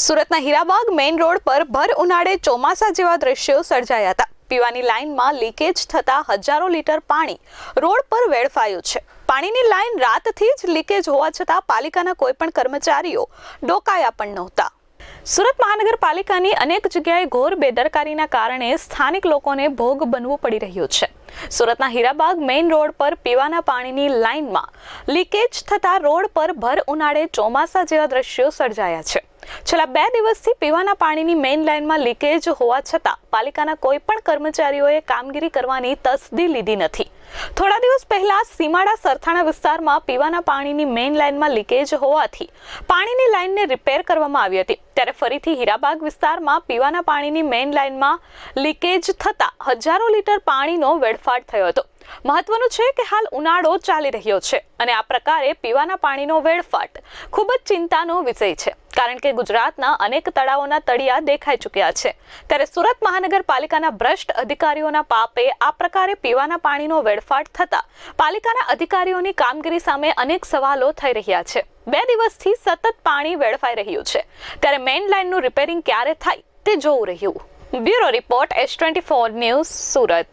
સુરતના Hirabag main road પર ભર ઉનાળે ચોમાસા જેવા દ્રશ્યો સર્જાયા હતા. પીવાની લાઇનમાં લીકેજ થતા હજારો લીટર પાણી રોડ પર વેડફાયું છે. પાણીની લાઇન રાતથી જ લીકેજ હોવા છતાં પાલિકાના કોઈ પણ કર્મચારીઓ ડોકાયા પણ નહોતા. સુરત મહાનગરપાલિકાની અનેક જગ્યાએ ઘોર બેદરકારીના કારણે સ્થાનિક લોકોને ભોગ બનવું પડી રહ્યું છે. સુરતના હીરાબાગ મેઇન રોડ પર પીવાના પાણીની લાઇનમાં લીકેજ થતા રોડ પર ભર ઉનાળે ચોમાસા જેવા દ્રશ્યો સર્જાયા છે. છેલ્લા બે દિવસથી પીવાના પાણીની મેઇન લાઇનમાં લીકેજ હોવા છતાં પાલિકાના કોઈ પણ કર્મચારીઓએ કામગીરી કરવાની તસદી લીધી નથી. થોડા દિવસ પહેલા સીમાડા સરથાણા વિસ્તારમાં પીવાના પાણીની મેઇન લાઇનમાં લીકેજ હોવાથી પાણીની લાઇનને રિપેર કરવામાં આવી હતી. ત્યારે ફરીથી હીરાબાગ વિસ્તારમાં પીવાના પાણીની મેઇન લાઇનમાં લીકેજ થતાં હજારો લીટર પાણીનો વેડફાટ થયો હતો. મહત્વનું છે કે હાલ ઉનાળો ચાલી રહ્યો છે અને આ પ્રકારે પીવાના પાણીનો વેડફાટ ખૂબ જ ચિંતાનો વિષય છે. કારણ કે ગુજરાતના અનેક તળાવોના તળિયા દેખાઈ ચૂક્યા છે. ત્યારે સુરત મહાનગરપાલિકાના ભ્રષ્ટ અધિકારીઓના પાપે આ પ્રકારે પીવાના પાણીનો વેડફાટ થતા પાલિકાના અધિકારીઓની કામગીરી સામે અનેક સવાલો થઈ રહ્યા છે. બે દિવસથી સતત પાણી વેડફાઈ રહ્યું છે. ત્યારે મેઇન લાઇનનું રિપેરિંગ ક્યારે થાય તે જોવું રહ્યું. Bureau report S twenty four news Surat.